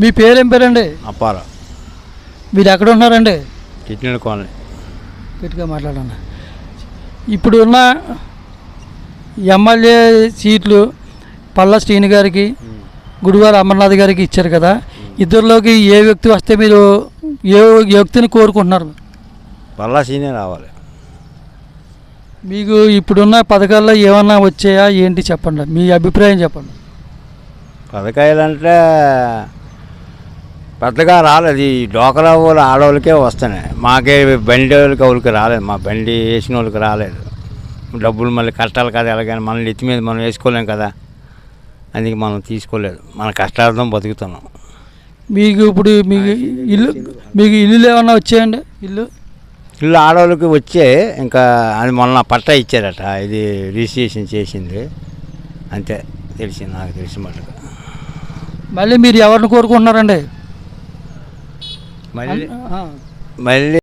మీ పేరు ఏం పేరండి? అప్పార. మీరు ఎక్కడ ఉన్నారండి కిట్నీల కాలనీ. గట్టిగా మాట్లాడండి. ఇప్పుడు ఉన్న ఎమ్మెల్యే సీట్లు పల్ల శ్రీని గారికి గుడివార అమర్నాథ్ గారికి ఇచ్చారు కదా. ఇద్దరిలోకి ఏ వ్యక్తి వస్తే మీరు ఏ వ్యక్తిని కోరుకుంటున్నారు? పల్లా సీనే రావాలి. మీకు ఇప్పుడున్న పథకాల్లో ఏమన్నా వచ్చాయా? ఏంటి చెప్పండి. మీ అభిప్రాయం చెప్పండి. పథకాయలంటే పెద్దగా రాలేదు. ఈ డోకరా వాళ్ళ ఆడవాళ్ళకే వస్తున్నాయి. మాకే బండి వాళ్ళకి ఎవరికి రాలేదు. మా బండి వేసిన వాళ్ళకి రాలేదు. డబ్బులు మళ్ళీ కష్టాలు కదా ఎలాగైనా మన ఎత్తి మీద మనం వేసుకోలేం కదా. అందుకే మనం తీసుకోలేదు. మన కష్టాలతో బతుకుతున్నాం. మీకు ఇప్పుడు మీకు ఇల్లు మీకు ఇల్లులు ఏమన్నా వచ్చాయండి? ఇల్లు? ఇల్లు ఆడవాళ్ళకి వచ్చే ఇంకా అది మొన్న పట్టా ఇచ్చారట. ఇది రిజిస్ట్రేషన్ చేసింది. అంతే. తెలిసింది నాకు తెలిసిన మళ్ళీ మీరు ఎవరిని కోరుకుంటున్నారండి? మళ్ళీ. మళ్ళీ